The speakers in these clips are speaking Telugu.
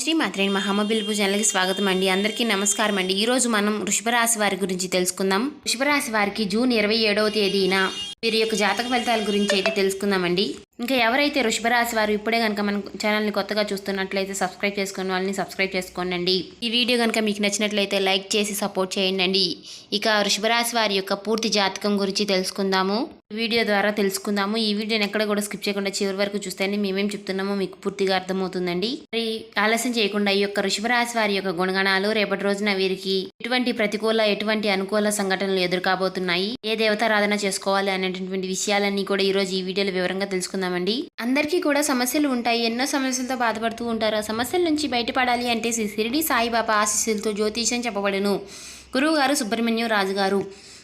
శ్రీ మాత్రేని మహామబిల్ ఛానల్కి స్వాగతం అండి. అందరికీ నమస్కారం అండి. ఈరోజు మనం వృషభరాశి వారి గురించి తెలుసుకుందాం. వృషభరాశి వారికి జూన్ ఇరవై ఏడవ తేదీన వీరి యొక్క జాతక ఫలితాల గురించి అయితే తెలుసుకుందామండి. ఇంకా ఎవరైతే వృషభరాశి వారు ఇప్పుడే కనుక మన ఛానల్ని కొత్తగా చూస్తున్నట్లయితే సబ్స్క్రైబ్ చేసుకుని వాళ్ళని సబ్స్క్రైబ్ చేసుకోండి ఈ వీడియో కనుక మీకు నచ్చినట్లయితే లైక్ చేసి సపోర్ట్ చేయండి ఇక వృషభరాశి వారి యొక్క పూర్తి జాతకం గురించి తెలుసుకుందాము. ఈ వీడియో ద్వారా తెలుసుకుందాము. ఈ వీడియోని ఎక్కడ కూడా స్కిప్ చేయకుండా చివరి వరకు చూస్తేనే మేమేం చెప్తున్నామో మీకు పూర్తిగా అర్థమవుతుందండి. మరి ఆలస్యం చేయకుండా ఈ యొక్క వృషభరాశి వారి యొక్క గుణగణాలు రేపటి రోజున వీరికి ఎటువంటి ప్రతికూల ఎటువంటి అనుకూల సంఘటనలు ఎదురుకాబోతున్నాయి? ఏ దేవతారాధన చేసుకోవాలి అనే అనేటటువంటి విషయాలన్నీ కూడా ఈరోజు ఈ వీడియోలో వివరంగా తెలుసుకుందామండి. అందరికీ కూడా సమస్యలు ఉంటాయి. ఎన్నో సమస్యలతో బాధపడుతూ ఉంటారు. ఆ సమస్యల నుంచి బయటపడాలి అంటే శ్రీ షిరిడి సాయిబాబా ఆశీస్సులతో జ్యోతిషం చెప్పబడను. గురువుగారు సుబ్రహ్మణ్యం రాజు గారు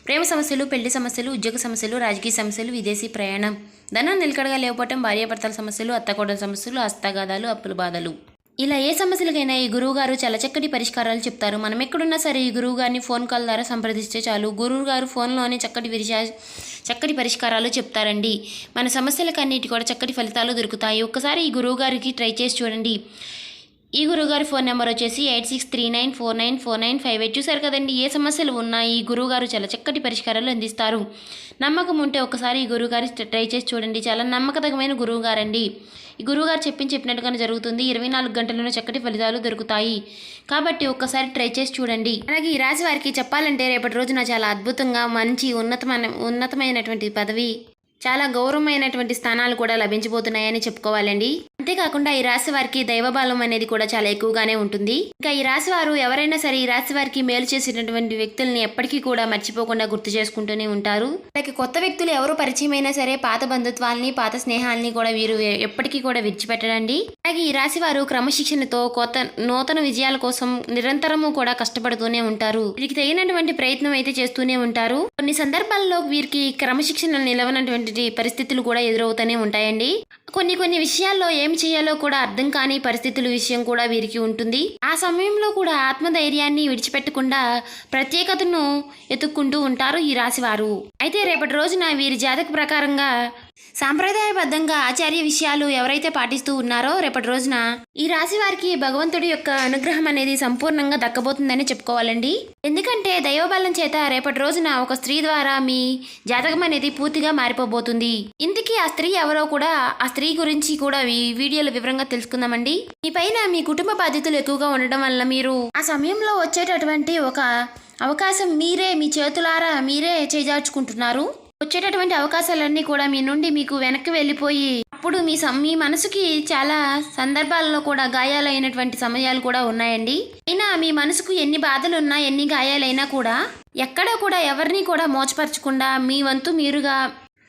ప్రేమ సమస్యలు పెళ్ళి సమస్యలు ఉద్యోగ సమస్యలు రాజకీయ సమస్యలు విదేశీ ప్రయాణం ధనం నిలకడగా లేకపోవటం భార్యాభర్తల సమస్యలు అత్తకోడల సమస్యలు హస్తగాదాలు అప్పుల బాధలు. ఇలా ఏ సమస్యలకైనా ఈ గురువు గారు చాలా చక్కటి పరిష్కారాలు చెప్తారు. మనం ఎక్కడున్నా సరే ఈ గురువు గారిని ఫోన్ కాల్ ద్వారా సంప్రదిస్తే చాలు. గురువు గారు ఫోన్లోనే చక్కటి విరిచా చక్కటి పరిష్కారాలు చెప్తారండి. మన సమస్యలకన్నిటి కూడా చక్కటి ఫలితాలు దొరుకుతాయి. ఒక్కసారి ఈ గురువు గారికి ట్రై చేసి చూడండి. ఈ గురువుగారి ఫోన్ నెంబర్ వచ్చేసి eight six three nine four nine four nine five eight చూసారు కదండి? ఏ సమస్యలు ఉన్నా ఈ గురువుగారు చాలా చక్కటి పరిష్కారాలు అందిస్తారు. నమ్మకం ఉంటే ఒకసారి ఈ గురువుగారి ట్రై చేసి చూడండి. చాలా నమ్మకతగమైన గురువుగారండి. ఈ గురువుగారు చెప్పింది చెప్పినట్టుగానే జరుగుతుంది. ఇరవై నాలుగు గంటల్లోనే చక్కటి ఫలితాలు దొరుకుతాయి. కాబట్టి ఒక్కసారి ట్రై చేసి చూడండి. అలాగే ఈ రాశి వారికి చెప్పాలంటే రేపటి రోజున చాలా అద్భుతంగా మంచి ఉన్నతమైన ఉన్నతమైనటువంటి పదవి చాలా గౌరవమైనటువంటి స్థానాలు కూడా లభించబోతున్నాయని చెప్పుకోవాలండి. అంతేకాకుండా ఈ రాశి వారికి దైవబలం అనేది కూడా చాలా ఎక్కువగానే ఉంటుంది. ఇంకా ఈ రాశి వారు ఎవరైనా సరే ఈ రాశి వారికి మేలు చేసినటువంటి వ్యక్తుల్ని ఎప్పటికీ కూడా మర్చిపోకుండా గుర్తు చేసుకుంటూనే ఉంటారు. అలాగే కొత్త వ్యక్తులు ఎవరు పరిచయమైనా సరే పాత బంధుత్వాల్ని పాత స్నేహాల్ని కూడా వీరు ఎప్పటికీ కూడా విడిచిపెట్టడండి అలాగే ఈ రాశి వారు క్రమశిక్షణతో కొత్త నూతన విజయాల కోసం నిరంతరము కూడా కష్టపడుతూనే ఉంటారు. వీరికి తగినటువంటి ప్రయత్నం అయితే చేస్తూనే ఉంటారు. కొన్ని సందర్భాల్లో వీరికి క్రమశిక్షణ నిలవనటువంటి పరిస్థితులు కూడా ఎదురవుతూనే ఉంటాయండి. కొన్ని కొన్ని విషయాల్లో ఏం చేయాలో కూడా అర్థం కాని పరిస్థితుల విషయం కూడా వీరికి ఉంటుంది. ఆ సమయంలో కూడా ఆత్మధైర్యాన్ని విడిచిపెట్టకుండా ప్రత్యేకతను ఎతుక్కుంటూ ఉంటారు ఈ రాశివారు. అయితే రేపటి రోజున వీరి జాతక ప్రకారంగా సాంప్రదాయబద్ధంగా ఆచార్య విషయాలు ఎవరైతే పాటిస్తూ ఉన్నారో రేపటి రోజున ఈ రాశి వారికి భగవంతుడి యొక్క అనుగ్రహం అనేది సంపూర్ణంగా దక్కబోతుందని చెప్పుకోవాలండి. ఎందుకంటే దైవబలం చేత రేపటి రోజున ఒక స్త్రీ ద్వారా మీ జాతకం అనేది పూర్తిగా మారిపోబోతుంది. ఇంతకీ ఆ స్త్రీ ఎవరో కూడా ఆ స్త్రీ గురించి కూడా ఈ వీడియోలో వివరంగా తెలుసుకుందామండి. మీ పైన మీ కుటుంబ బాధ్యతలు ఎక్కువగా ఉండడం వల్ల మీరు ఆ సమయంలో వచ్చేటటువంటి ఒక అవకాశం మీరే మీ చేతులారా మీరే చేజార్చుకుంటున్నారు. వచ్చేటటువంటి అవకాశాలన్నీ కూడా మీ నుండి మీకు వెనక్కి వెళ్ళిపోయి అప్పుడు మీ మీ మనసుకి చాలా సందర్భాల్లో కూడా గాయాలైనటువంటి సమయాలు కూడా ఉన్నాయండి. అయినా మీ మనసుకు ఎన్ని బాధలు ఉన్నా ఎన్ని గాయాలైనా కూడా ఎక్కడ కూడా ఎవరిని కూడా మోచపరచకుండా మీ వంతు మీరుగా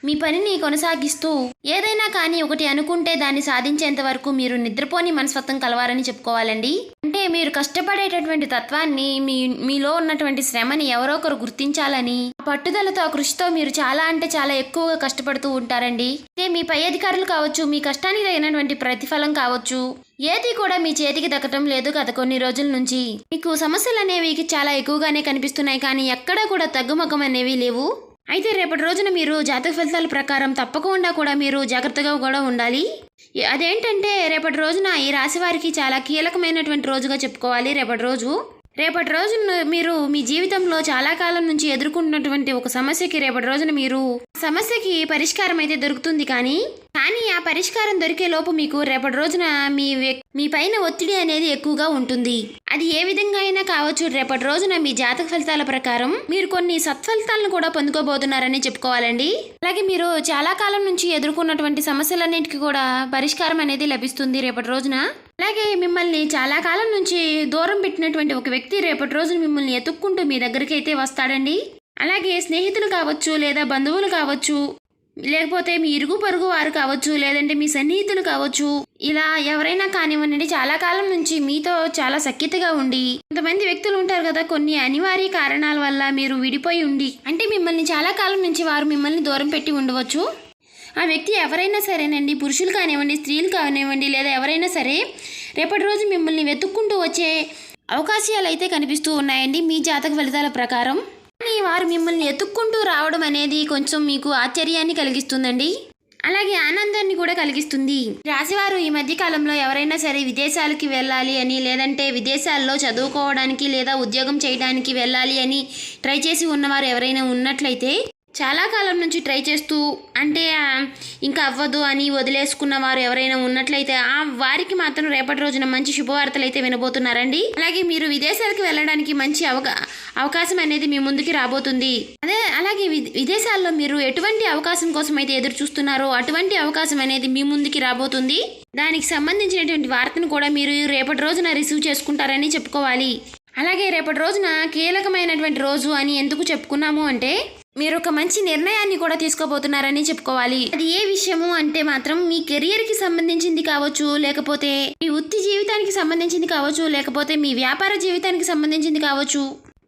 మీ పనిని కొనసాగిస్తూ ఏదైనా కానీ ఒకటి అనుకుంటే దాన్ని సాధించేంత వరకు మీరు నిద్రపోని మనస్వత్వం కలవారని చెప్పుకోవాలండి. అంటే మీరు కష్టపడేటటువంటి తత్వాన్ని మీ మీలో ఉన్నటువంటి శ్రమని ఎవరో ఒకరు గుర్తించాలని పట్టుదలతో ఆ కృషితో మీరు చాలా అంటే చాలా ఎక్కువగా కష్టపడుతూ ఉంటారండి. అంటే మీ పై అధికారులు కావచ్చు మీ కష్టానికి తగినటువంటి ప్రతిఫలం కావచ్చు ఏది కూడా మీ చేతికి దక్కటం లేదు గత కొన్ని రోజుల నుంచి. మీకు సమస్యలు అనేవి చాలా ఎక్కువగానే కనిపిస్తున్నాయి కానీ ఎక్కడా కూడా తగ్గుముఖం అనేవి లేవు. అయితే రేపటి రోజున మీరు జాతక ఫలితాల ప్రకారం తప్పకుండా కూడా మీరు జాగ్రత్తగా కూడా ఉండాలి. అదేంటంటే రేపటి రోజున ఈ రాశి వారికి చాలా కీలకమైనటువంటి రోజుగా చెప్పుకోవాలి రేపటి రోజు. రేపటి రోజున మీరు మీ జీవితంలో చాలా కాలం నుంచి ఎదుర్కొంటున్నటువంటి ఒక సమస్యకి రేపటి రోజున మీరు సమస్యకి పరిష్కారం అయితే దొరుకుతుంది కానీ కానీ ఆ పరిష్కారం దొరికే లోపు మీకు రేపటి రోజున మీ వ్యక్- మీ పైన ఒత్తిడి అనేది ఎక్కువగా ఉంటుంది. అది ఏ విధంగా అయినా కావచ్చు రేపటి రోజున మీ జాతక ఫలితాల ప్రకారం మీరు కొన్ని సత్ఫలితాలను కూడా పొందుకోబోతున్నారని చెప్పుకోవాలండి. అలాగే మీరు చాలా కాలం నుంచి ఎదుర్కొన్నటువంటి సమస్యలన్నిటికీ కూడా పరిష్కారం అనేది లభిస్తుంది రేపటి రోజున. అలాగే మిమ్మల్ని చాలా కాలం నుంచి దూరం పెట్టినటువంటి ఒక వ్యక్తి రేపటి రోజున మిమ్మల్ని ఎత్తుక్కుంటూ మీ దగ్గరికి అయితే వస్తాడండి. అలాగే స్నేహితులు కావచ్చు లేదా బంధువులు కావచ్చు లేకపోతే మీ ఇరుగు పొరుగు వారు కావచ్చు లేదంటే మీ సన్నిహితులు కావచ్చు ఇలా ఎవరైనా కానివ్వండి చాలా కాలం నుంచి మీతో చాలా సఖ్యతగా ఉండి కొంతమంది వ్యక్తులు ఉంటారు కదా కొన్ని అనివార్య కారణాల వల్ల మీరు విడిపోయి ఉండి అంటే మిమ్మల్ని చాలా కాలం నుంచి వారు మిమ్మల్ని దూరం పెట్టి ఉండవచ్చు. ఆ వ్యక్తి ఎవరైనా సరేనండి పురుషులు కానివ్వండి స్త్రీలు కానివ్వండి లేదా ఎవరైనా సరే రేపటి రోజు మిమ్మల్ని వెతుక్కుంటూ వచ్చే అవకాశాలు అయితే కనిపిస్తూ ఉన్నాయండి. మీ జాతక ఫలితాల ప్రకారం కానీ వారు మిమ్మల్ని ఎత్తుక్కుంటూ రావడం అనేది కొంచెం మీకు ఆశ్చర్యాన్ని కలిగిస్తుందండి. అలాగే ఆనందాన్ని కూడా కలిగిస్తుంది. రాశివారు ఈ మధ్య కాలంలో ఎవరైనా సరే విదేశాలకి వెళ్ళాలి అని లేదంటే విదేశాల్లో చదువుకోవడానికి లేదా ఉద్యోగం చేయడానికి వెళ్ళాలి అని ట్రై చేసి ఉన్నవారు ఎవరైనా ఉన్నట్లయితే చాలా కాలం నుంచి ట్రై చేస్తూ అంటే ఇంకా అవ్వదు అని వదిలేసుకున్న వారు ఎవరైనా ఉన్నట్లయితే ఆ వారికి మాత్రం రేపటి రోజున మంచి శుభవార్తలు అయితే వినబోతున్నారండి. అలాగే మీరు విదేశాలకు వెళ్ళడానికి మంచి అవకా అవకాశం అనేది మీ ముందుకి రాబోతుంది. అదే అలాగే వి- విదేశాల్లో మీరు ఎటువంటి అవకాశం కోసం అయితే ఎదురు చూస్తున్నారో అటువంటి అవకాశం అనేది మీ ముందుకి రాబోతుంది. దానికి సంబంధించినటువంటి వార్తను కూడా మీరు రేపటి రోజున రిసీవ్ చేసుకుంటారని చెప్పుకోవాలి. అలాగే రేపటి రోజున కీలకమైనటువంటి రోజు అని ఎందుకు చెప్పుకున్నాము అంటే మీరు ఒక మంచి నిర్ణయాన్ని కూడా తీసుకోబోతున్నారని చెప్పుకోవాలి. అది ఏ విషయము అంటే మాత్రం మీ కెరియర్కి సంబంధించింది కావచ్చు లేకపోతే మీ వృత్తి జీవితానికి సంబంధించింది కావచ్చు లేకపోతే మీ వ్యాపార జీవితానికి సంబంధించింది కావచ్చు.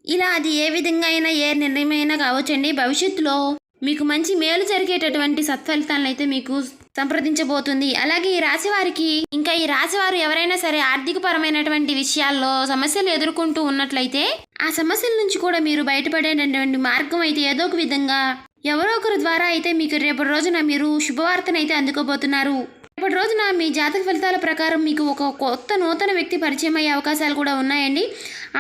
ఇలా అది ఏ విధంగా అయినా ఏ నిర్ణయమైనా కావచ్చండి. భవిష్యత్తులో మీకు మంచి మేలు జరిగేటటువంటి సత్ఫలితాలను అయితే మీకు సంప్రదించబోతుంది. అలాగే ఈ రాశి వారికి ఇంకా ఈ రాశి వారు ఎవరైనా సరే ఆర్థిక పరమైనటువంటి విషయాల్లో సమస్యలు ఎదుర్కొంటూ ఉన్నట్లయితే ఆ సమస్యల నుంచి కూడా మీరు బయటపడేటటువంటి మార్గం అయితే ఏదో ఒక విధంగా ఎవరో ఒకరి ద్వారా అయితే మీకు రేపటి రోజున మీరు శుభవార్తనైతే అందుకోబోతున్నారు. రేపటి రోజున మీ జాతక ఫలితాల ప్రకారం మీకు ఒక కొత్త నూతన వ్యక్తి పరిచయం అయ్యే అవకాశాలు కూడా ఉన్నాయండి.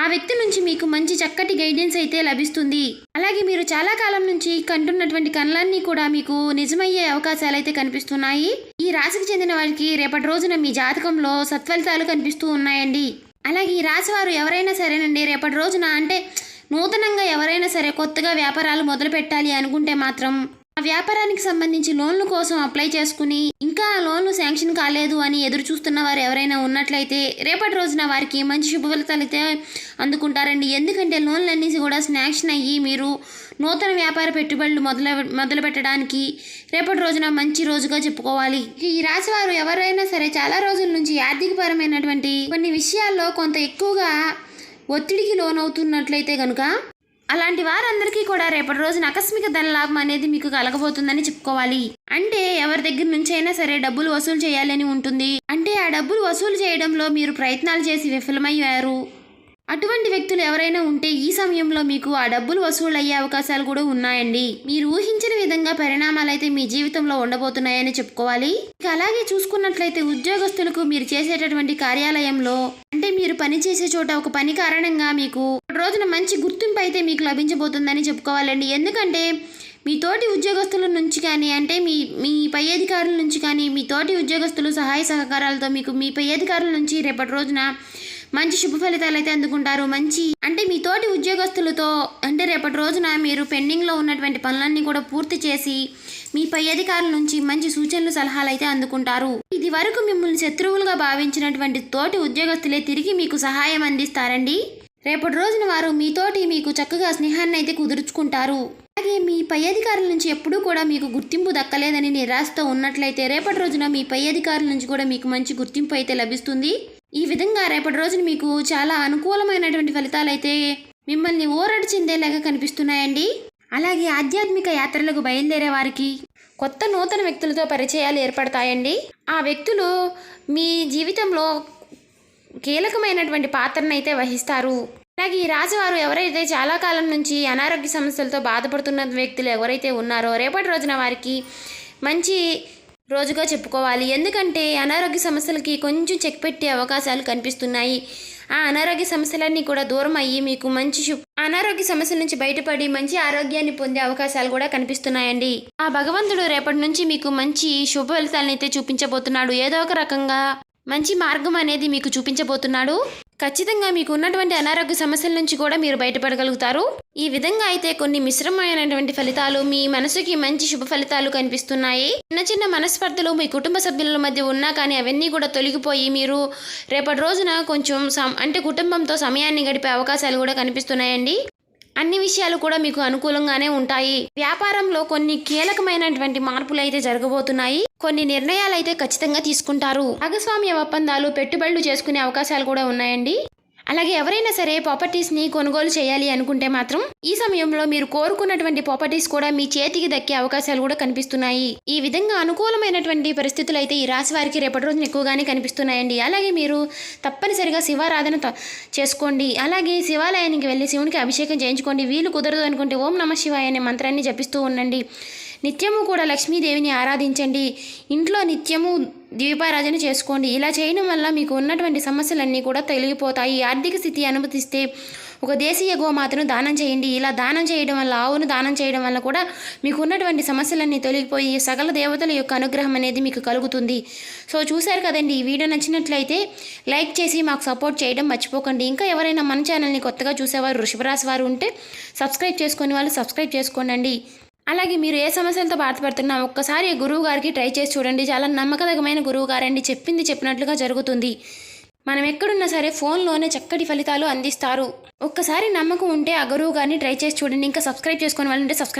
ఆ వ్యక్తి నుంచి మీకు మంచి చక్కటి గైడెన్స్ అయితే లభిస్తుంది. అలాగే మీరు చాలా కాలం నుంచి కంటున్నటువంటి కళ్ళన్నీ కూడా మీకు నిజమయ్యే అవకాశాలు అయితే కనిపిస్తున్నాయి. ఈ రాశికి చెందిన వారికి రేపటి రోజున మీ జాతకంలో సత్ఫలితాలు కనిపిస్తూ ఉన్నాయండి. అలాగే ఈ రాశి వారు ఎవరైనా సరేనండి రేపటి రోజున అంటే నూతనంగా ఎవరైనా సరే కొత్తగా వ్యాపారాలు మొదలు పెట్టాలి అనుకుంటే మాత్రం ఆ వ్యాపారానికి సంబంధించి లోన్ల కోసం అప్లై చేసుకుని ఇంకా ఆ లోన్లు శాంక్షన్ కాలేదు అని ఎదురు చూస్తున్న వారు ఎవరైనా ఉన్నట్లయితే రేపటి రోజున వారికి మంచి శుభ ఫలితాలు అయితే అందుకుంటారండి. ఎందుకంటే లోన్లన్నీ కూడా శాంక్షన్ అయ్యి మీరు నూతన వ్యాపార పెట్టుబడులు మొదలు మొదలు పెట్టడానికి రేపటి రోజున మంచి రోజుగా చెప్పుకోవాలి. ఈ రాశి వారు ఎవరైనా సరే చాలా రోజుల నుంచి ఆర్థికపరమైనటువంటి కొన్ని విషయాల్లో కొంత ఎక్కువగా ఒత్తిడికి లోనవుతున్నట్లయితే కనుక అలాంటి వారందరికీ కూడా రేపటి రోజున ఆకస్మిక ధనలాభం అనేది మీకు కలగబోతుందని చెప్పుకోవాలి. అంటే ఎవరి దగ్గర నుంచి అయినా సరే డబ్బులు వసూలు చేయాలని ఉంటుంది. అంటే ఆ డబ్బులు వసూలు చేయడంలో మీరు ప్రయత్నాలు చేసి విఫలమయ్యారు. అటువంటి వ్యక్తులు ఎవరైనా ఉంటే ఈ సమయంలో మీకు ఆ డబ్బులు వసూలు అయ్యే అవకాశాలు కూడా ఉన్నాయండి. మీరు ఊహించిన విధంగా పరిణామాలు అయితే మీ జీవితంలో ఉండబోతున్నాయని చెప్పుకోవాలి. ఇక అలాగే చూసుకున్నట్లయితే ఉద్యోగస్తులకు మీరు చేసేటటువంటి కార్యాలయంలో అంటే మీరు పని చేసే చోట ఒక పని కారణంగా మీకు రోజున మంచి గుర్తింపు అయితే మీకు లభించబోతుందని చెప్పుకోవాలండి. ఎందుకంటే మీ తోటి ఉద్యోగస్తుల నుంచి కానీ అంటే మీ మీ పై అధికారుల నుంచి కానీ మీ తోటి ఉద్యోగస్తులు సహాయ సహకారాలతో మీకు మీ పై అధికారుల నుంచి రేపటి రోజున మంచి శుభ ఫలితాలు అయితే అందుకుంటారు. మంచి అంటే మీ తోటి ఉద్యోగస్తులతో అంటే రేపటి రోజున మీరు పెండింగ్లో ఉన్నటువంటి పనులన్నీ కూడా పూర్తి చేసి మీ పై అధికారుల నుంచి మంచి సూచనలు సలహాలు అయితే అందుకుంటారు. ఇది వరకు మిమ్మల్ని శత్రువులుగా భావించినటువంటి తోటి ఉద్యోగస్తులే తిరిగి మీకు సహాయం అందిస్తారండి. రేపటి రోజున వారు మీతోటి మీకు చక్కగా స్నేహాన్ని అయితే కుదుర్చుకుంటారు. అలాగే మీ పై అధికారుల నుంచి ఎప్పుడూ కూడా మీకు గుర్తింపు దక్కలేదని నిరాశతో ఉన్నట్లయితే రేపటి రోజున మీ పై అధికారుల నుంచి కూడా మీకు మంచి గుర్తింపు అయితే లభిస్తుంది. ఈ విధంగా రేపటి రోజున మీకు చాలా అనుకూలమైనటువంటి ఫలితాలు అయితే మిమ్మల్ని ఓరడి చెందేలాగా కనిపిస్తున్నాయండి. అలాగే ఆధ్యాత్మిక యాత్రలకు బయలుదేరే వారికి కొత్త నూతన వ్యక్తులతో పరిచయాలు ఏర్పడతాయండి. ఆ వ్యక్తులు మీ జీవితంలో కీలకమైనటువంటి పాత్రను అయితే వహిస్తారు. అలాగే ఈ రాజువారు ఎవరైతే చాలా కాలం నుంచి అనారోగ్య సమస్యలతో బాధపడుతున్న వ్యక్తులు ఎవరైతే ఉన్నారో రేపటి రోజున వారికి మంచి రోజుగా చెప్పుకోవాలి. ఎందుకంటే అనారోగ్య సమస్యలకి కొంచెం చెక్ పెట్టే అవకాశాలు కనిపిస్తున్నాయి. ఆ అనారోగ్య సమస్యలన్నీ కూడా దూరం అయ్యి మీకు మంచి అనారోగ్య సమస్యల నుంచి బయటపడి మంచి ఆరోగ్యాన్ని పొందే అవకాశాలు కూడా కనిపిస్తున్నాయండి. ఆ భగవంతుడు రేపటి నుంచి మీకు మంచి శుభ ఫలితాలను అయితే చూపించబోతున్నాడు. ఏదో ఒక రకంగా మంచి మార్గం అనేది మీకు చూపించబోతున్నాడు. ఖచ్చితంగా మీకు ఉన్నటువంటి అనారోగ్య సమస్యల నుంచి కూడా మీరు బయటపడగలుగుతారు. ఈ విధంగా అయితే కొన్ని మిశ్రమైనటువంటి ఫలితాలు మీ మనసుకి మంచి శుభ ఫలితాలు కనిపిస్తున్నాయి. చిన్న చిన్న మనస్పర్ధలు మీ కుటుంబ సభ్యుల మధ్య ఉన్నా కానీ అవన్నీ కూడా తొలగిపోయి మీరు రేపటి రోజున కొంచెం అంటే కుటుంబంతో సమయాన్ని గడిపే అవకాశాలు కూడా కనిపిస్తున్నాయండి. అన్ని విషయాలు కూడా మీకు అనుకూలంగానే ఉంటాయి. వ్యాపారంలో కొన్ని కీలకమైనటువంటి మార్పులు అయితే జరగబోతున్నాయి. కొన్ని నిర్ణయాలు అయితే ఖచ్చితంగా తీసుకుంటారు. భాగస్వామ్య ఒప్పందాలు పెట్టుబడులు చేసుకునే అవకాశాలు కూడా ఉన్నాయండి. అలాగే ఎవరైనా సరే ప్రాపర్టీస్ని కొనుగోలు చేయాలి అనుకుంటే మాత్రం ఈ సమయంలో మీరు కోరుకున్నటువంటి ప్రాపర్టీస్ కూడా మీ చేతికి దక్కే అవకాశాలు కూడా కనిపిస్తున్నాయి. ఈ విధంగా అనుకూలమైనటువంటి పరిస్థితులు అయితే ఈ రాశి వారికి రేపటి రోజున ఎక్కువగానే కనిపిస్తున్నాయండి. అలాగే మీరు తప్పనిసరిగా శివారాధన త- చేసుకోండి. అలాగే శివాలయానికి వెళ్ళి శివునికి అభిషేకం చేయించుకోండి. వీలు కుదరదు అనుకుంటే ఓం నమ శివాయ అనే మంత్రాన్ని జపిస్తూ ఉండండి. నిత్యము కూడా లక్ష్మీదేవిని ఆరాధించండి. ఇంట్లో నిత్యము ద్వీపారాజన చేసుకోండి. ఇలా చేయడం వల్ల మీకు ఉన్నటువంటి సమస్యలన్నీ కూడా తొలగిపోతాయి. ఆర్థిక స్థితి అనుమతిస్తే ఒక దేశీయ గోమాతను దానం చేయండి. ఇలా దానం చేయడం వల్ల ఆవును దానం చేయడం వల్ల కూడా మీకు ఉన్నటువంటి సమస్యలన్నీ తొలగిపోయి సకల దేవతల యొక్క అనుగ్రహం అనేది మీకు కలుగుతుంది. సో చూశారు కదండి ఈ వీడియో నచ్చినట్లయితే లైక్ చేసి మాకు సపోర్ట్ చేయడం మర్చిపోకండి. ఇంకా ఎవరైనా మన ఛానల్ని కొత్తగా చూసేవారు వృషభరాశి వారు ఉంటే సబ్స్క్రైబ్ చేసుకునే వాళ్ళు సబ్స్క్రైబ్ చేసుకోండి అలాగే మీరు ఏ సమస్యలతో బాధపడుతున్నా ఒక్కసారి గురువు గారికి ట్రై చేసి చూడండి. చాలా నమ్మకదగమైన గురువు గారండి చెప్పింది చెప్పినట్లుగా జరుగుతుంది. మనం ఎక్కడున్నా సరే ఫోన్లోనే చక్కటి ఫలితాలు అందిస్తారు. ఒక్కసారి నమ్మకం ఉంటే ఆ గురువు గారిని ట్రై చేసి చూడండి. ఇంకా సబ్స్క్రైబ్ చేసుకోవాలంటే వాళ్ళు సబ్స్క్రైబ్